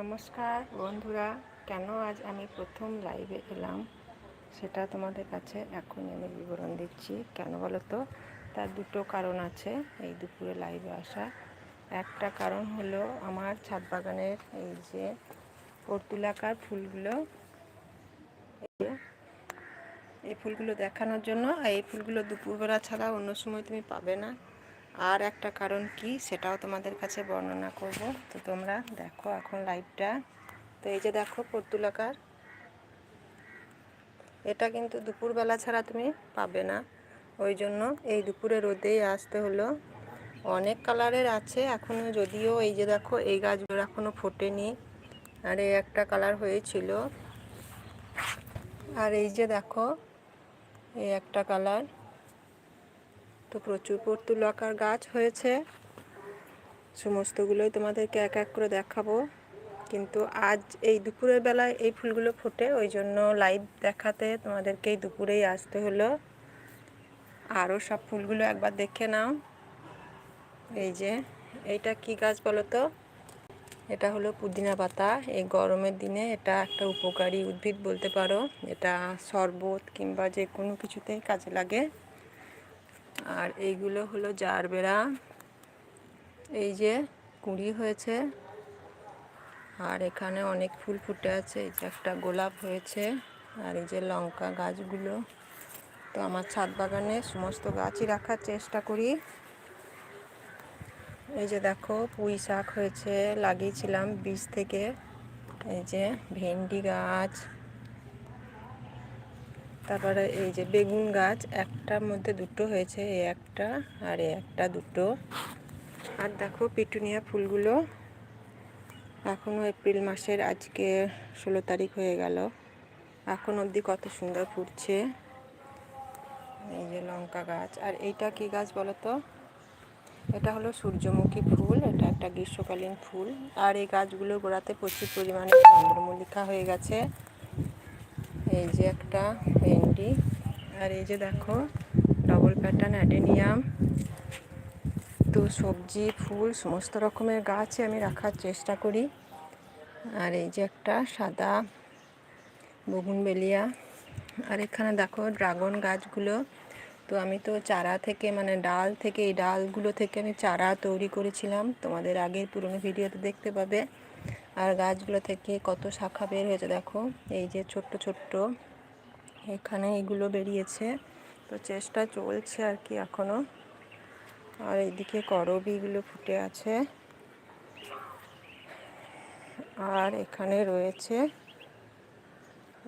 নমস্কার বন্ধুরা, কেন আজ আমি প্রথম লাইভে এলাম সেটা তোমাদের কাছে এখনই আমি বিবরণ দিচ্ছি। কেন বলো তো? তার দুটো কারণ আছে এই দুপুরে লাইভে আসা। একটা কারণ হলো আমার ছাদ বাগানের এই যে পর্তুলাকার ফুলগুলো, এই ফুলগুলো দেখানোর জন্য এই ফুলগুলো দুপুরবেলা ছাড়া অন্য সময় তুমি পাবে না। আর একটা কারণ কি সেটাও তোমাদের কাছে বর্ণনা করব। তো তোমরা দেখো এখন লাইভটা তো এই যে দেখো পর্তুলাকার। এটা কিন্তু দুপুরবেলা ছাড়া তুমি পাবে না। ওই জন্য এই দুপুরে রোদেই আসতে হলো। অনেক কালারের আছে এখনও যদিও এই যে দেখো এই গাছগুলো এখনও ফোটেনি। আর এই একটা কালার হয়েছিল। আর এই যে দেখো, এই একটা কালার। তো প্রচুর পর্তুলাকার গাছ হয়েছে। সমস্তগুলোই তোমাদেরকে এক এক করে দেখাবো। কিন্তু আজ এই দুপুরের বেলায় এই ফুলগুলো ফোটে, ওই জন্য লাইভ দেখাতে তোমাদেরকে এই দুপুরেই আসতে হলো। আরও সব ফুলগুলো একবার দেখে নাও। এই যে, এইটা কি গাছ বলো তো? এটা হলো পুদিনা পাতা। এই গরমের দিনে এটা একটা উপকারী উদ্ভিদ বলতে পারো। এটা শরবত কিংবা যে কোনো কিছুতেই কাজে লাগে। আর এইগুলো হলো জারবেরা। এই যে কুঁড়ি হয়েছে। আর এখানে অনেক ফুল ফুটে আছে। এই যে একটা গোলাপ হয়েছে। আর এই যে লঙ্কা গাছগুলো। তো আমার ছাদ বাগানে সমস্ত গাছই রাখার চেষ্টা করি। এই যে দেখো, পুঁই শাক হয়েছে। লাগিয়েছিলাম বীজ থেকে। এই যে ভেন্ডি গাছ। তারপরে এই যে বেগুন গাছ, একটার মধ্যে দুটো হয়েছে, এই একটা আর এই একটা দুটো। আর দেখো পিটুনিয়া ফুলগুলো এখনও এপ্রিল মাসের আজকে ষোলো তারিখ হয়ে গেল। এখন অবধি কত সুন্দর ফুটছে। এই যে লঙ্কা গাছ। আর এইটা কি গাছ বলো তো এটা হলো সূর্যমুখী ফুল, এটা একটা গ্রীষ্মকালীন ফুল। আর এই গাছগুলো গোড়াতে প্রচুর পরিমাণে চন্দ্রমল্লিকা হয়ে গেছে। এই যে একটা ভেন্ডি। আর এই যে দেখো ডবল প্যাটার্ন অ্যাডেনিয়াম তো সবজি, ফুল, সমস্ত রকমের গাছই আমি রাখার চেষ্টা করি। আর এই যে একটা সাদা বগুনবেলিয়া। আর এখানে দেখো ড্রাগন গাছগুলো। তো আমি তো চারা থেকে মানে ডাল থেকে, এই ডালগুলো থেকে আমি চারা তৈরি করেছিলাম। তোমাদের আগের পুরনো ভিডিওতে দেখতে পাবে। আর গাছগুলো থেকে কত শাখা বের হয়েছে দেখো। এই যে ছোট্ট ছোট্ট। এখানে এগুলো বেরিয়েছে। তো চেষ্টা চলছে আর কি এখনও আর এইদিকে করবিগুলো ফুটে আছে। আর এখানে রয়েছে,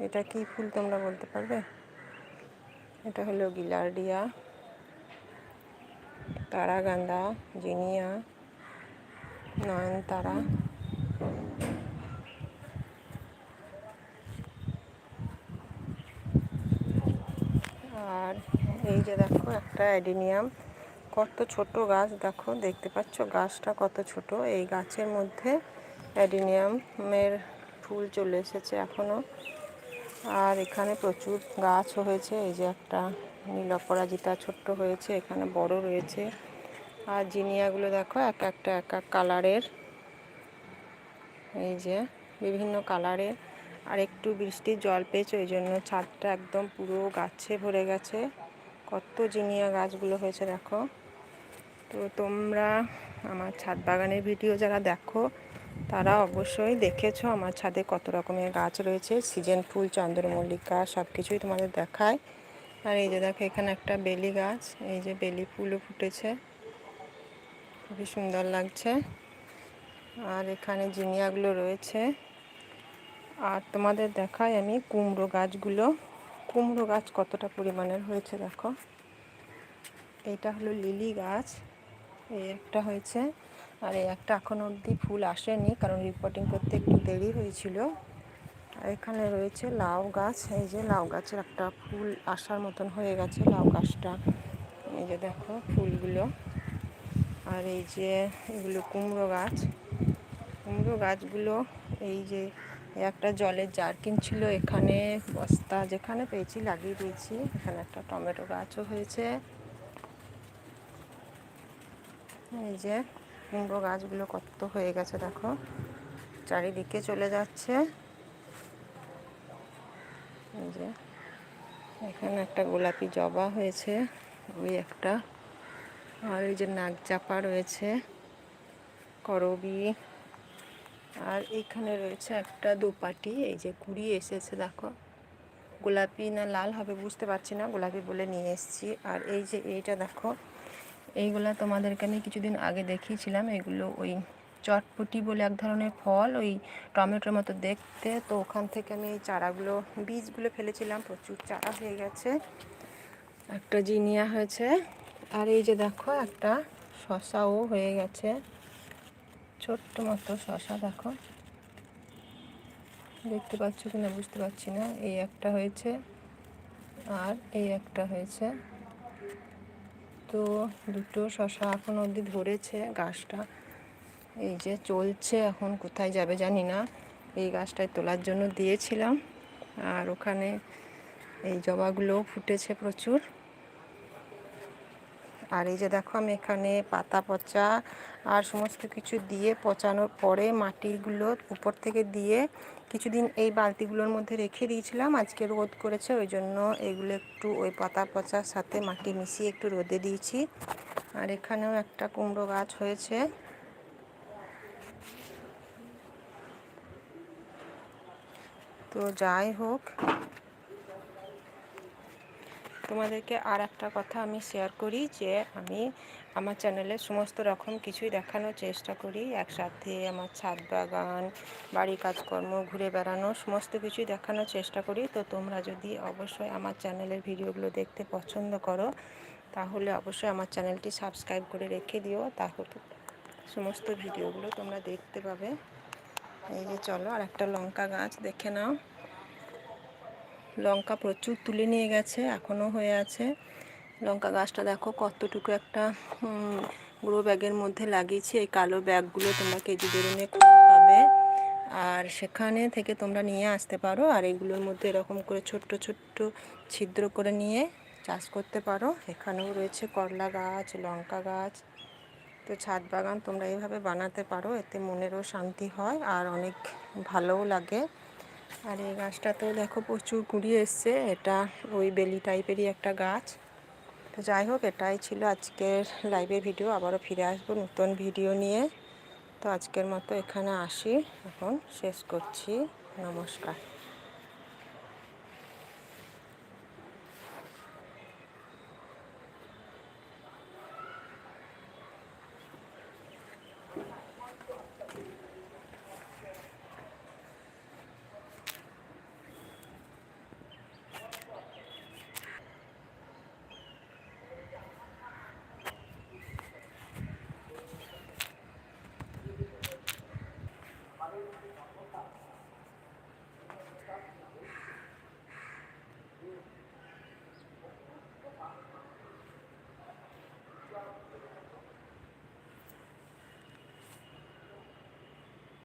এটা কি ফুল তোমরা বলতে পারবে? এটা হলো গিলার্ডিয়া, তারাগান্দা, জিনিয়া, নয়নতারা। আর এই যে দেখো, একটা অ্যাডিনিয়াম। কত ছোট গাছ, দেখো, দেখতে পাচ্ছ? গাছটা কত ছোট। এই গাছের মধ্যে অ্যাডিনিয়ামের ফুল চলে এসেছে এখনও আর এখানে প্রচুর গাছ হয়েছে। এই যে একটা নীল অপরাজিতা ছোট্ট হয়েছে, এখানে বড় রয়েছে। আর জিনিয়াগুলো দেখো, এক একটা এক এক কালারের। এই যে বিভিন্ন কালারের। আর একটু বৃষ্টির জল পেয়েছে, ওই জন্য ছাদটা একদম পুরো গাছে ভরে গেছে। কত জিনিয়া গাছগুলো হয়েছে, দেখো। তো তোমরা আমার ছাদ বাগানের ভিডিও যারা দেখো, তারা অবশ্যই দেখেছ আমার ছাদে কত রকমের গাছ রয়েছে। সিজন ফুল, চন্দ্রমল্লিকা সব কিছুই তোমাদের দেখায়। আর এই যে দেখো, এখানে একটা বেলি গাছ, এই যে বেলি ফুলও ফুটেছে। খুবই সুন্দর লাগছে। আর এখানে জিনিয়াগুলো রয়েছে। আর তোমাদের দেখাই আমি কুমড়ো গাছগুলো। কুমড়ো গাছ কতটা পরিমাণের হয়েছে দেখো। এইটা হলো লিলি গাছ, এই একটা হয়েছে। আর এই একটা এখন অবধি ফুল আসেনি কারণ রিপোর্টিং করতে একটু দেরি হয়েছিল। আর এখানে রয়েছে লাউ গাছ, এই যে লাউ গাছের একটা ফুল আসার মতন হয়ে গেছে লাউ গাছটা। এই যে দেখো ফুলগুলো। আর এই যে এগুলো কুমড়ো গাছ। কুমড়ো গাছগুলো এই যে একটা জলের জারকিন ছিল এখানে, বস্তা যেখানে পেয়েছি লাগিয়ে দিয়েছি। এখানে একটা টমেটো গাছও হয়েছে। এই যে কুমড়ো গাছগুলো কত হয়ে গেছে দেখো, চারিদিকে চলে যাচ্ছে। এই যে এখানে একটা গোলাপি জবা হয়েছে, ওই একটা। আর এই যে নাক চাপা রয়েছে, করবি। আর এখানে রয়েছে একটা দুপাটি, এই যে কুড়ি এসেছে দেখো। গোলাপি না লাল হবে বুঝতে পারছি না, গোলাপি বলে নিয়ে এসেছি। আর এই যে এইটা দেখো, এইগুলা তোমাদেরকে আমি কিছুদিন আগে দেখিয়েছিলাম। এগুলো ওই চটপটি বলে এক ধরনের ফল, ওই টমেটোর মতো দেখতে। তো ওখান থেকে আমি এই চারাগুলো, বীজগুলো ফেলেছিলাম, প্রচুর চারা হয়ে গেছে। একটা জিনিয়া হয়েছে। আর এই যে দেখো, একটা শশাও হয়ে গেছে। ছোট্ট মতো শশা দেখো। দেখতে পাচ্ছ কিনা বুঝতে পারছি না। এই একটা হয়েছে আর এই একটা হয়েছে। তো দুটো শশা এখন অবধি ধরেছে। গাছটা এই যে চলছে, এখন কোথায় যাবে জানি না। এই গাছটায় তোলার জন্য দিয়েছিলাম। আর ওখানে এই জবাগুলো ফুটেছে প্রচুর। আর এই যে দেখো আমি এখানে পাতা পচা আর সমস্ত কিছু দিয়ে পচানোর পরে মাটিগুলো উপর থেকে দিয়ে কিছুদিন এই বালতিগুলোর মধ্যে রেখে দিয়েছিলাম। আজকে রোদ করেছে, ওই জন্য এগুলো একটু ওই পাতা পচার সাথে মাটি মিশিয়ে একটু রোদে দিয়েছি। আর এখানেও একটা কুমড়ো গাছ হয়েছে। তো যাই হোক তোমাদেরকে আর একটা কথা আমি শেয়ার করি যে আমি আমার চ্যানেলে সমস্ত রকম কিছুই দেখানোর চেষ্টা করি। একসাথে আমার ছাদ বাগান, বাড়ি কাজকর্ম, ঘুরে বেড়ানো, সমস্ত কিছুই দেখানোর চেষ্টা করি। তো তোমরা যদি অবশ্যই আমার চ্যানেলের ভিডিওগুলো দেখতে পছন্দ করো, তাহলে অবশ্যই আমার চ্যানেলটি সাবস্ক্রাইব করে রেখে দিও। তাহলে সমস্ত ভিডিওগুলো তোমরা দেখতে পাবে। এই যে চলো আর একটা লঙ্কা গাছ দেখে নাও। লঙ্কা প্রচুর তুলে নিয়ে গেছে এখনও হয়ে আছে। লঙ্কা গাছটা দেখো কতটুকু একটা গ্রো ব্যাগের মধ্যে লাগিয়েছি, এই কালো ব্যাগগুলো তোমরা কেজি দরুনে পাবে। আর সেখানে থেকে তোমরা নিয়ে আসতে পারো, আর এগুলোর মধ্যে এরকম করে ছোট্ট ছোট্ট ছিদ্র করে নিয়ে চাষ করতে পারো। এখানেও রয়েছে করলা গাছ, লঙ্কা গাছ। তো ছাদ বাগান তোমরা এইভাবে বানাতে পারো, এতে মনেরও শান্তি হয় আর অনেক ভালোও লাগে। আর এই গাছটাতেও দেখো প্রচুর কুড়ি এসছে। এটা ওই বেলি টাইপেরই একটা গাছ। তো যাই হোক, এটাই ছিল আজকের লাইভের ভিডিও আবারও ফিরে আসব নতুন ভিডিও নিয়ে। তো আজকের মতো এখানে আসি। এখন শেষ করছি। নমস্কার।